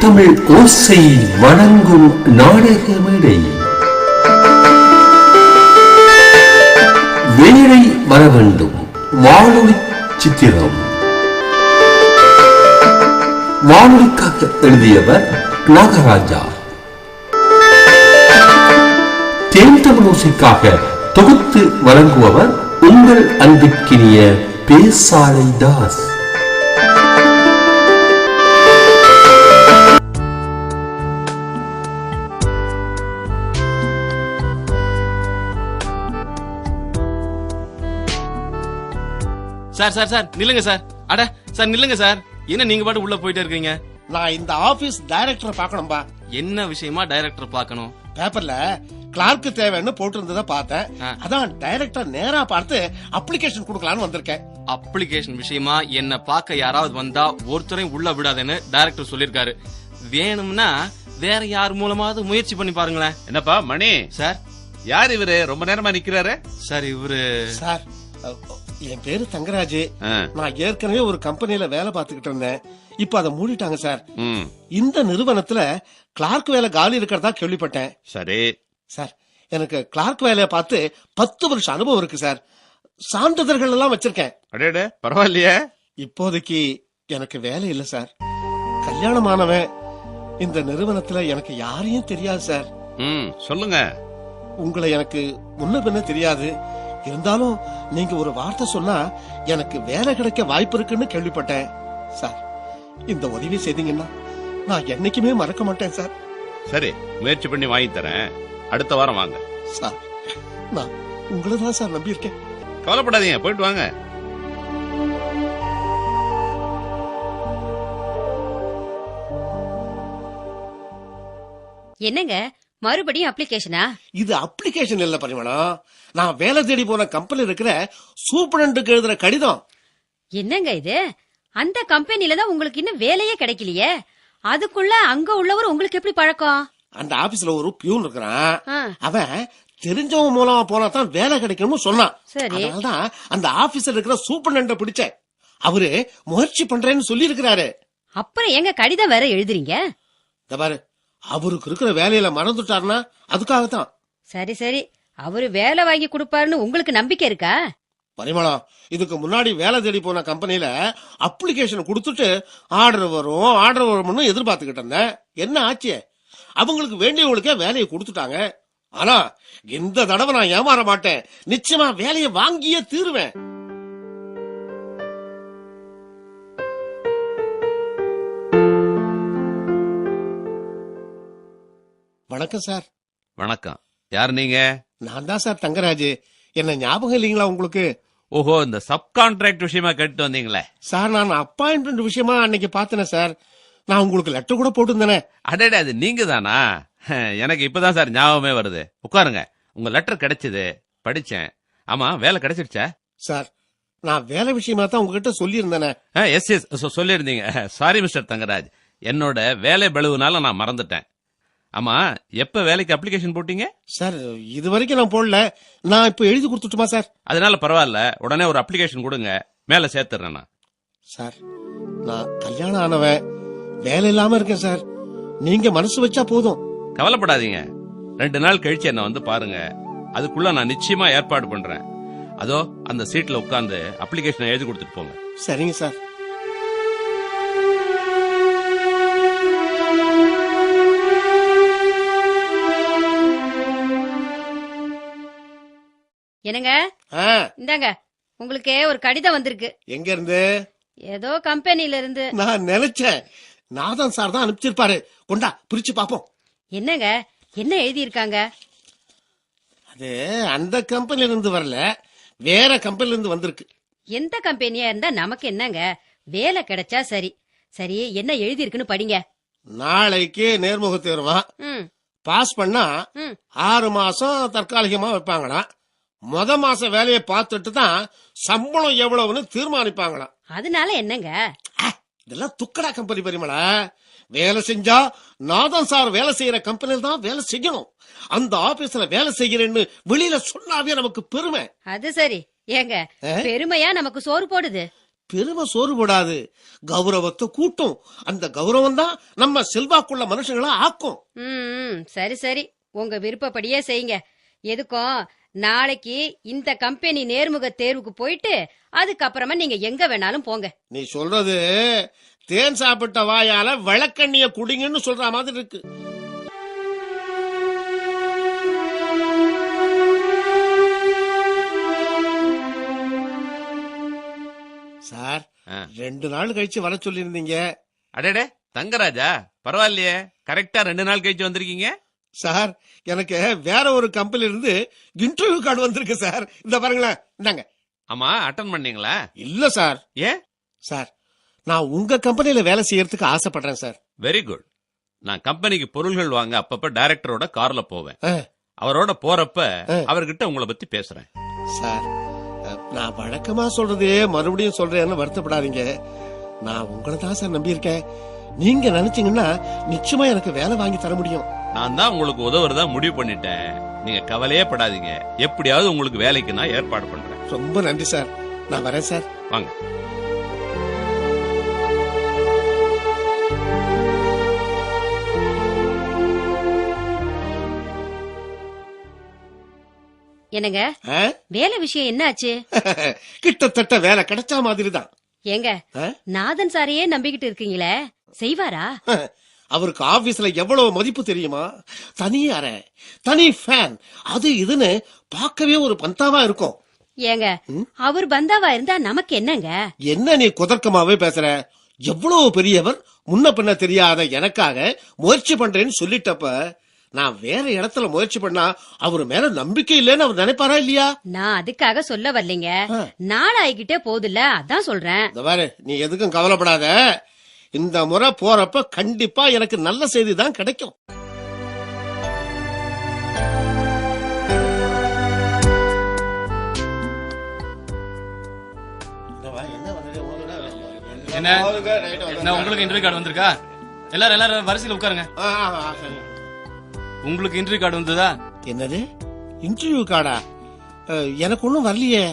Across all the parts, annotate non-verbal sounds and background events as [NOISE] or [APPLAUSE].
தமிழ் ஓசை வணங்கும் நாடக மேடை வேலை வர வேண்டும் வானொலி சித்திரம். வானொலிக்காக எழுதியவர் நாகராஜா. தேன் தமிழ் ஓசைக்காக தொகுத்து வழங்குபவர் உங்கள் அன்பிற்கினிய Pesalai Das. Sir sir sir நில்லுங்க சார். அட சார் நில்லுங்க சார். என்ன நீங்க பாட்டு உள்ள போயிட்டே இருக்கீங்க? நான் இந்த ஆபீஸ் டைரக்டரை பார்க்கணும்பா. என்ன விஷயமா டைரக்டர் பார்க்கணும்? பேப்பர்ல கிளார்க்கு தேவைன்னு போட்டிருந்ததை பார்த்தேன். அதான் டைரக்டர் நேரா பார்த்து அப்ளிகேஷன் கொடுக்கலான்னு வந்திருக்கேன். அப்ளிகேஷன் விஷயமா என்ன பார்க்க யாராவது வந்தா ஒருத்தரையும் உள்ள விடாதேன்னு டைரக்டர் சொல்லிருக்காரு வேணும்னா வேற யார் மூலமாவது முயற்சி பண்ணி பாருங்களேன். என்னப்பா மணி? சார்? யார் இவரு? ரொம்ப நேரமா நிக்கிறாரு? சார் இவரு சார் என் பேரு தங்கராஜ். நான் ஏற்கனவே ஒரு கம்பெனில வேலை பார்த்துக்கிட்டு இருந்தேன். இப்ப அதை மூடிட்டாங்க சார். இந்த நிறுவனத்துல கிளார்க் வேலை காலி இருக்கிறதா கேள்விப்பட்டேன். சரி. சார் எனக்கு கிளார்க் வேலையை பார்த்து பத்து வருஷம் அனுபவம் இருக்கு சார். சான்றிதழ்கள் எல்லாம் வச்சிருக்கேன். அடேடே பரவாயில்லையே. இப்போதைக்கு எனக்கு வேலை இல்ல சார். கல்யாணமானவன் இந்த நிறுவனத்துல எனக்கு யாரையும் தெரியாது சார். சொல்லுங்க. உங்களை எனக்கு முன்ன பின்ன தெரியாது. இருந்தாலும் நீங்க ஒரு வார்த்தை சொன்னா எனக்கு வேலை கிடைக்க வாய்ப்பு இருக்குன்னு கேள்விப்பட்டேன் சார். இந்த உதவி செய்தீங்கன்னா நான் என்னைக்குமே மறக்க மாட்டேன் சார். சரி முயற்சி பண்ணி வாங்கி தரேன். அடுத்த வாரம் வாங்க. சார் நான் உங்களை தான் சார் நம்பியிருக்கேன். கவலைப்படாதீங்க போயிட்டு வாங்க. என்னங்க மறுபடியும் அப்ளிகேஷனா இது அப்ளிகேஷன் இல்ல பரிமளம் நான் வேலை தேடி போன கம்பெனி இருக்கிற சூப்பரண்டுக்கு எழுதுற கடிதம். என்னங்க இது? அந்த கம்பெனில தான் உங்களுக்கு இன்னும் வேலையே கிடைக்கலையே. அதுக்குள்ள அங்க உள்ளவர் உங்களுக்கு எப்படி பழக்கம்? அந்த ஆபீஸ்ல ஒரு பியூன் இருக்கிறான். அவன் தெரிஞ்சவன் மூலமா போனா தான் வேலை கிடைக்கும்னு சொன்னான். சரி. அதனாலதான் அந்த ஆபீஸ்ல இருக்கிற சூப்பரண்ட பிடிச்சேன். அவரு முயற்சி பண்றேன்னு சொல்லி இருக்கிறாரு அப்புறம் எங்க கடிதம் வேற எழுதுறீங்க? பாரு அவருக்கு இருக்கிற வேலையில மறந்துட்டாருன்னா அதுக்காகத்தான். சரி சரி. அவரு வேலை வாங்கி கொடுப்பாருன்னு உங்களுக்கு நம்பிக்கை இருக்கா? பரிமளம் இதுக்கு முன்னாடி வேலை தேடி போன கம்பெனில அப்ளிகேஷன் கொடுத்துட்டு ஆர்டர் வரும் ஆர்டர் வரும்னு எதிர்பார்த்துக்கிட்டு இருந்தேன். என்ன ஆச்சு? அவங்களுக்கு வேண்டியவங்களுக்கே வேலையை கொடுத்துட்டாங்க. ஆனா இந்த தடவை நான் ஏமாற மாட்டேன். நிச்சயமா வேலையை வாங்கியே தீருவேன். வணக்கம் சார். வணக்கம். யார் நீங்க? நான் தான் சார் தங்கராஜ். என்ன ஞாபகம் இல்லைங்களா உங்களுக்கு? ஓஹோ இந்த சப் கான்ட்ராக்ட் விஷயமா கேட்டு வந்தீங்களே. சார் நான் அப்பாயின்மெண்ட் விஷயமா அன்னைக்கு பார்த்தேனே சார். நான் உங்களுக்கு லெட்டர் கூட போட்டிருந்தேனே. அடேடே அது நீங்க தானா எனக்கு இப்பதான் சார் ஞாபகமே வருது. உட்காருங்க. உங்க லெட்டர் கிடைச்சது. படிச்சேன். ஆமா வேலை கிடைச்சிருச்சா? சார் நான் வேலை விஷயமா தான் உங்ககிட்ட சொல்லியிருந்தேனே. எஸ் எஸ் சொல்லியிருந்தீங்க. Sorry mister Thangaraj. என்னோட வேலை பளுவுனால நான் மறந்துட்டேன். ஆமா எப்ப வேலைக்கு அப்ளிகேஷன் போட்டீங்க? சார் இது வரைக்கும் நான் போடல. நான் இப்ப எழுதி கொடுத்துட்டுமா சார் அதனால பரவாயில்ல. உடனே ஒரு அப்ளிகேஷன் கொடுங்க. மேல சேர்த்துறேன் நான். சார் நான் கல்யாணம் ஆனவன். வேலை இல்லாம இருக்கேன் சார் நீங்க மனசு வச்சா போதும். கவலைப்படாதீங்க. ரெண்டு நாள் கழிச்சு என்ன வந்து பாருங்க. அதுக்குள்ள நான் நிச்சயமா ஏற்பாடு பண்றேன். அதோ அந்த சீட்ல உட்கார்ந்து அப்ளிகேஷன் எழுதி கொடுத்துட்டு போங்க. சரிங்க சார் என்னங்க? இந்தாங்க உங்களுக்கு ஒரு கடிதம் வந்திருக்கு. எங்க இருந்து ஏதோ கம்பெனில இருந்து நான் நினைச்சேன். நாதன் சார் தான் அனுப்பிச்சிருப்பாரு. கொண்டா பிரிச்சு பாப்போம். என்னங்க? என்ன எழுதியிருக்காங்க? அது அந்த கம்பெனில இருந்து வரல. வேற கம்பெனில இருந்து வந்திருக்கு. எந்த கம்பெனியா இருந்தா நமக்கு என்னங்க? வேலை கிடைச்சா சரி. சரி என்ன எழுதியிருக்குன்னு படிங்க. நாளைக்கு நேர்முக தேர்வா பாஸ் பண்ணா ஆறு மாசம் தற்காலிகமா வைப்பாங்களாம். முத மாச வேலையை பார்த்துட்டு தான் சம்பளம் எவ்வளவுன்னு தீர்மானிப்பாங்களாம். அதனால என்னங்க? இதெல்லாம் துக்கடா கம்பெனி பெரியமளா. வேலை செஞ்சா நாதன் சார் வேலை செய்யற கம்பெனில தான் வேலை செய்யணும். அந்த ஆபீஸ்ல வேலை செய்கிறேன்னு வெளியில சொன்னாவே நமக்கு பெருமை. அது சரி. ஏங்க? பெருமையா நமக்கு சோறு போடுது? பெருமை சோறுபடாது கௌரவத்தை கூட்டும். அந்த கௌரவம் தான் நம்ம செல்வாக்குள்ள மனுஷங்களா ஆக்கும். சரி சரி. உங்க விருப்பப்படியே செய்யுங்க. எதுக்கும் நாளைக்கு இந்த கம்பெனி நேர்முக தேர்வுக்கு போயிட்டு அதுக்கப்புறமா நீங்க எங்க வேணாலும் போங்க. நீ சொல்றது தேன் சாப்பிட்ட வாயால விளக்கண்ணிய குடிங்கன்னு சொல்ற மாதிரி இருக்கு. சார். ரெண்டு நாள் கழிச்சு வர சொல்லியிருந்தீங்க. அடடே தங்கராஜா பரவாயில்லையே. கரெக்டா ரெண்டு நாள் கழிச்சு வந்திருக்கீங்க. சார் எனக்கு வேற ஒரு கம்பெனில இருந்து இன்டர்வியூ கார்டு வந்திருக்கு சார். இந்த பாருங்களேன் இந்தாங்க. ஆமா அட்டன் பண்ணீங்களா? இல்ல சார். ஏன் சார் நான் உங்க கம்பெனில வேலை செய்யறதுக்கு ஆசைப்படுறேன் சார். வெரி குட் நான் கம்பெனிக்கு பொருள்கள் வாங்க அப்பப்ப டைரக்டரோட கார்ல போவேன். அவரோட போறப்ப. அவர்கிட்ட உங்களை பத்தி பேசுறேன். சார் நான் வழக்கமா சொல்றதே மறுபடியும் சொல்றேன்னு வருத்தப்படாதீங்க. நான் உங்களை தான் சார் நம்பியிருக்கேன். நீங்க நினைச்சீங்கன்னா நிச்சயமா எனக்கு வேலை வாங்கி தர முடியும். நான் தான் உங்களுக்கு உதவுறதா முடிவு பண்ணிட்டேன். நீங்க கவலையே படாதீங்க. எப்படியாவது உங்களுக்கு வேலைக்கு நான் ஏற்பாடு பண்றேன். ரொம்ப நன்றி சார். நான் வரேன் சார். வாங்க. என்னங்க? வேலை விஷயம் என்னாச்சு? [LAUGHS] கிட்டத்தட்ட வேலை கிடைச்ச மாதிரி தான் ஏங்க? நாதன் சாரையே நம்பிக்கிட்டு இருக்கீங்களே? செய்வாரா? [LAUGHS] அவருக்கு ஆபீஸ்ல எவ்வளவு மதிப்பு தெரியுமா? தனி அறை தனி ஃபேன் அது இதுன்னு பார்க்கவே ஒரு பந்தாவா இருக்கும். ஏங்க அவர் பந்தாவா இருந்தா நமக்கு என்னங்க? என்ன நீ குதர்க்கமாவே பேசுற? எவ்வளவு பெரியவர்? முன்ன பின்ன தெரியாத எனக்காக முயற்சி பண்றேன்னு சொல்லிட்டப்ப நான் வேற இடத்துல முயற்சி பண்ணா அவர் மேல நம்பிக்கை இல்லைன்னு அவர் நினைப்பாரா இல்லையா? நான் அதுக்காக சொல்ல வரலைங்க. நாள் ஆகிக்கிட்டே அதான் சொல்றேன். இந்த பாரு நீ எதுக்கும் கவலைப்படாத. இந்த முறை போறப்ப கண்டிப்பா எனக்கு நல்ல செய்தி தான் கிடைக்கும். என்ன? என்ன உங்களுக்கு இன்டர்வியூ கார்டு வந்திருக்கா? எல்லாரும் எல்லாரும் வரிசையில் உட்காருங்க. உங்களுக்கு இன்டர்வியூ கார்டு வந்ததா? என்னது? இன்டர்வியூ கார்டா எனக்கு ஒண்ணும் வரலையே.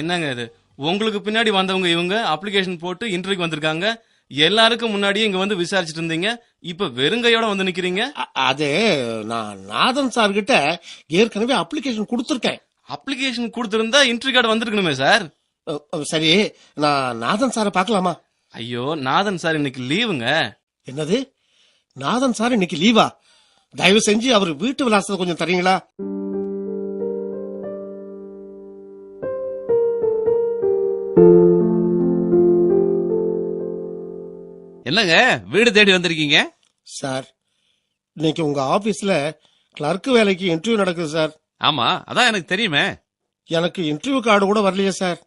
என்னங்க இது? உங்களுக்கு பின்னாடி வந்தவங்க இவங்க அப்ளிகேஷன் போட்டு இன்டர்வியூக்கு வந்திருக்காங்க. எல்லாருக்கும் முன்னாடியே இங்க வந்து விசாரிச்சுட்டு இருந்தீங்க. இப்ப வெறுங்கையோட வந்து நிக்கிறீங்க. அது நான் நாதன் சார் கிட்ட ஏற்கனவே அப்ளிகேஷன் கொடுத்துருக்கேன். அப்ளிகேஷன் கொடுத்திருந்தா இன்டர்வியூ கார்டு வந்திருக்கணுமே சார். சரி நான் நாதன் சாரை பார்க்கலாமா? ஐயோ நாதன் சார் இன்னைக்கு லீவுங்க. என்னது? நாதன் சார் இன்னைக்கு லீவா? தயவு செஞ்சு அவர் வீட்டு விலாசத்தை கொஞ்சம் தரீங்களா? என்னங்க? வீடு தேடி வந்திருக்கீங்க? சார் இன்னைக்கு உங்க ஆபீஸ்ல கிளர்க் வேலைக்கு இன்டர்வியூ நடக்குது சார். ஆமா அதான் எனக்கு தெரியுமே. எனக்கு இன்டர்வியூ கார்டு கூட வரலையே சார்.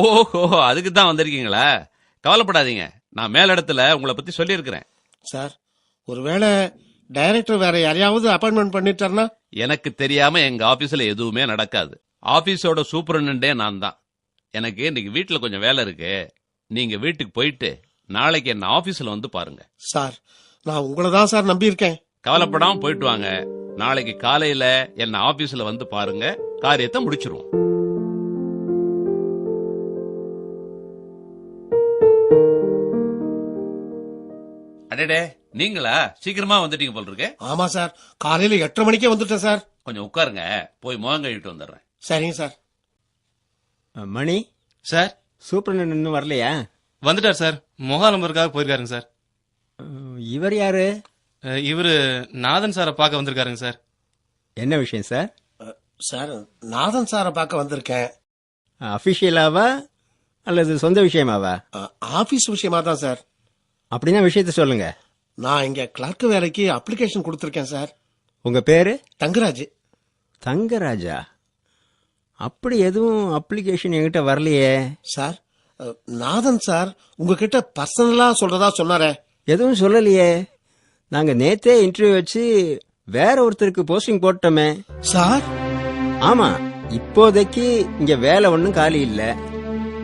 ஓஹோ அதுக்கு தான் வந்திருக்கீங்களா? கவலைப்படாதீங்க. நான் மேலிடத்துல உங்களை பத்தி சொல்லியிருக்கிறேன். சார் ஒருவேளை டைரக்டர் வேற யாரையாவது அப்பாயின்மெண்ட் பண்ணிட்டாருன்னா எனக்கு தெரியாம எங்க ஆபீஸ்ல எதுவுமே நடக்காது. ஆபீஸோட சூப்பரண்டே நான் தான் எனக்கு இன்னைக்கு வீட்டுல கொஞ்சம் வேலை இருக்கு. நீங்க வீட்டுக்கு போயிட்டு நாளைக்கு என்ன ஆபீஸ்ல வந்து பாருங்க. சார் நான் உங்களை தான் சார் நம்பியிருக்கேன். கவலைப்படாம போயிட்டு வாங்க. நாளைக்கு காலையில என்ன ஆபீஸ்ல வந்து பாருங்க. காரியத்தை முடிச்சிருவோம். அடடே நீங்களா? சீக்கிரமா வந்துட்டீங்க போல இருக்கு ஆமா சார் காலையில எட்டரை மணிக்கே வந்துட்டேன் சார். கொஞ்சம் உட்காருங்க. போய் முகம் கழிட்டு வந்துடுறேன். சரிங்க சார். மணி? சார் சூப்பரண்ட் இன்னும் வரலையா? வந்துட்டார் சார். முகாலம்பருக்காக போயிருக்காருங்க சார். இவர் யாரு? இவரு நாதன் சாரை பார்க்க வந்திருக்காருங்க சார். என்ன விஷயம் சார்? சார் நாதன் சாரை பார்க்க வந்திருக்கேன். அபிஷியலாவா அல்லது சொந்த விஷயமாவா? அ, ஆபீஸ் விஷயமா தான் சார். அப்படின்னா விஷயத்த சொல்லுங்க. நான் இங்க கிளர்க் வேலைக்கு அப்ளிகேஷன் கொடுத்துருக்கேன் சார். உங்க பேரு? தங்கராஜ். தங்கராஜா? அப்படி எதுவும் அப்ளிகேஷன் என்கிட்ட வரலையே. சார் நாதன் சார் உங்ககிட்ட பர்சனலா சொல்றதா சொன்னாரே. எதுவும் சொல்லலையே. நாங்க நேத்தே இன்டர்வியூ வச்சு வேற ஒருத்தருக்கு போஸ்டிங் போட்டோமே. சார்? ஆமா இப்போதைக்கு இங்க வேலை ஒன்றும் காலி இல்ல.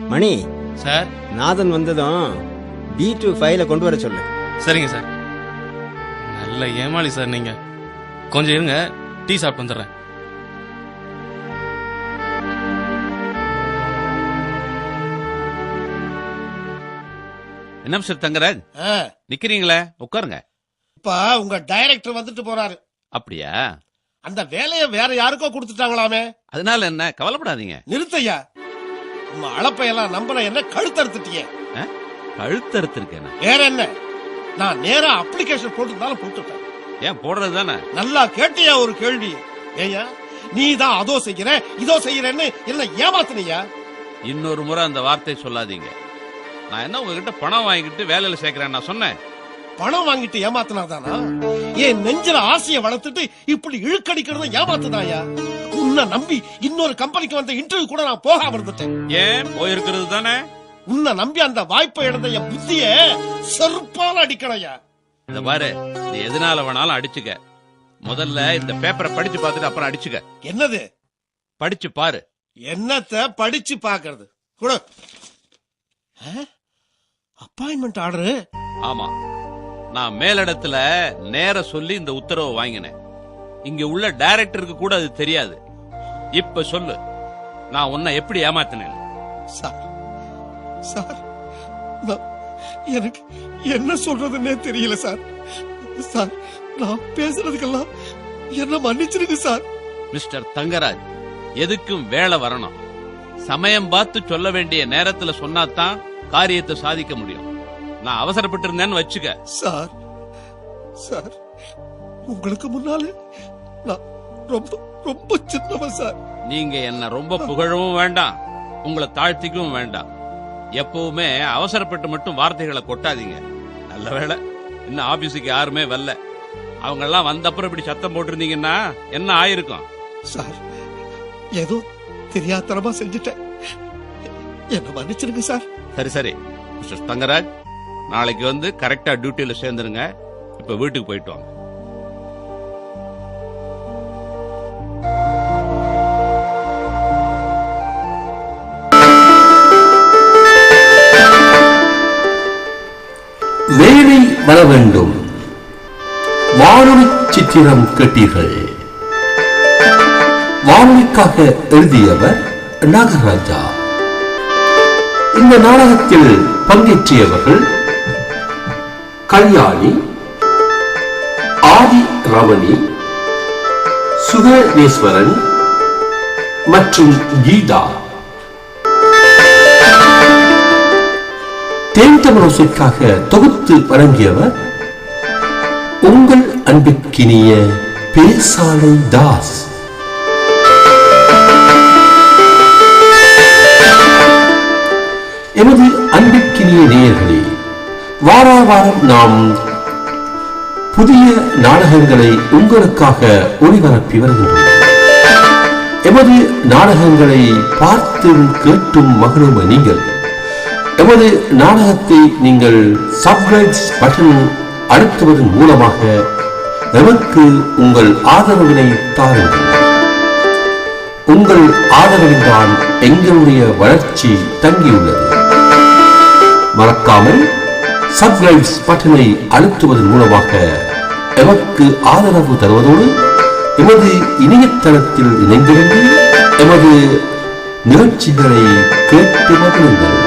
மணி சார்? நாதன் வந்ததும் பி டூ ஃபைல கொண்டு வர சொல்லு. சரிங்க சார். நல்ல ஏமாளி சார் நீங்க. கொஞ்சம் இருங்க டீ சாப்பிட்டு வந்துடுறேன். என்ன மிஸ்டர் தங்கராஜ்? நிக்கிறீங்களே? உட்காருங்க. இப்ப உங்க டைரக்டர் வந்துட்டு போறாரு. அப்படியா? அந்த வேலையை வேற யாருக்கோ கொடுத்துட்டாங்களாமே. அதனால என்ன? கவலைப்படாதீங்க. நிறுத்தையா? உங்க அளப்பையெல்லாம் நம்பல என்ன கழுத்தறுத்துட்டியே? கழுத்தறுத்திருக்கேன்? வேற என்ன? நான் நேரா அப்ளிகேஷன் போட்டுருந்தாலும் போட்டுட்டேன் ஏன் போடுறது தானே? நல்லா கேட்டியா ஒரு கேள்வி? ஏயா நீ தான் அதோ செய்யற இதோ செய்யறேன்னு என்ன ஏமாத்துனியா? இன்னொரு முறை அந்த வார்த்தை சொல்லாதீங்க. நான் என்ன உங்ககிட்ட பணம் வாங்கிட்டு வேலையில சேர்க்கிறேன் நான் சொன்னேன். பணம் வாங்கிட்டு ஏமாத்தினாதானா? என் நெஞ்சில ஆசைய வளர்த்துட்டு இப்படி இழுக்கடிக்கிறது ஏமாத்துனாயா உன்னை நம்பி இன்னொரு கம்பெனிக்கு வந்த இன்டர்வியூ கூட நான் போகாம இருந்துட்டேன். ஏன் போயிருக்கிறது தானே? உன்னை நம்பி அந்த வாய்ப்பை இழந்த என் புத்திய செருப்பால அடிக்கணையா இந்த பாரு நீ எதனால வேணாலும் அடிச்சுக்க. முதல்ல இந்த பேப்பரை படிச்சு பார்த்துட்டு அப்புறம் அடிச்சுக்க. என்னது? படிச்சு பாரு. என்னத்த படிச்சு பாக்குறது கூட. அப்பாயின்மெண்ட் ஆர்டரு ஆமா. நான் மேலிடத்துல நேர சொல்லி இந்த உத்தரவை வாங்கினேன். இங்க உள்ள டைரக்டருக்கு கூட அது தெரியாது. இப்ப சொல்லு. நான் உன்னை எப்படி ஏமாத்தினேன்? சார் சார் எனக்கு என்ன சொல்றதுன்னே தெரியல சார் சார் நான் பேசுறதுக்கெல்லாம் என்ன மன்னிச்சிருங்க சார் மிஸ்டர் தங்கராஜ் எதுக்கும் வேலை வரணும். சமயம் பார்த்து சொல்ல வேண்டிய நேரத்துல சொன்னாதான் காரியத்தை சாதிக்க முடியும். நான் அவசரப்பட்டு இருந்தேன்னு வச்சுக்க. சார் சார் உங்களுக்கு முன்னாலே நான் ரொம்ப ரொம்ப சின்னவன் சார். நீங்க என்ன ரொம்ப புகழவும் வேண்டாம் உங்களை தாழ்த்திக்கவும் வேண்டாம். எப்பவுமே அவசரப்பட்டு மட்டும் வார்த்தைகளை கொட்டாதீங்க. நல்ல வேளை இன்னும் ஆபீஸுக்கு யாருமே வரல. அவங்க எல்லாம் வந்த அப்புறம் இப்படி சத்தம் போட்டிருந்தீங்கன்னா என்ன ஆயிருக்கும்? சார் ஏதோ தெரியாத்தனமா செஞ்சுட்டேன். என்ன மன்னிச்சிருங்க சார். சரி சரி. மிஸ்டர் தங்கராஜ் நாளைக்கு வந்து கரெக்டா டியூட்டியில சேர்ந்துருங்க. இப்ப வீட்டுக்கு போயிட்டு வாங்க. வேலை வர வேண்டும். வானொலி சித்திரம் கேட்டீர்கள். வானொலிக்காக எழுதியவர் நாகராஜா. இந்த நாடகத்தில் பங்கேற்றியவர்கள் கல்யாணி ஆதி ரமணி சுகநேஸ்வரன் மற்றும் கீதா. தேன் தமிழோசைக்காக தொகுத்து வழங்கியவர் உங்கள் அன்பிற்கினிய பேசாலை தாஸ். எமது அன்பிற்கினிய நேயர்களே வாரா வாரம் நாம் புதிய நாடகங்களை உங்களுக்காக ஒளிபரப்பி வருகின்றோம். எமது நாடகங்களை பார்த்தும் கேட்டும் மகிழும் நீங்கள் எமது நாடகத்தை நீங்கள் சப்ஸ்கிரைப்ஸ் பட்டன் அழுத்துவதன் மூலமாக எமக்கு உங்கள் ஆதரவினை தாருங்கள். உங்கள் ஆதரவில்தான் எங்களுடைய வளர்ச்சி தங்கியுள்ளது. மறக்காமல் சப்ஸ்கிரைப்ஸ் பட்டனை அழுத்துவதன் மூலமாக எமக்கு ஆதரவு தருவதோடு எமது இணையதளத்தில் இணைந்திருந்து எமது நிகழ்ச்சிகளை கேட்டு மகிழ்ந்தது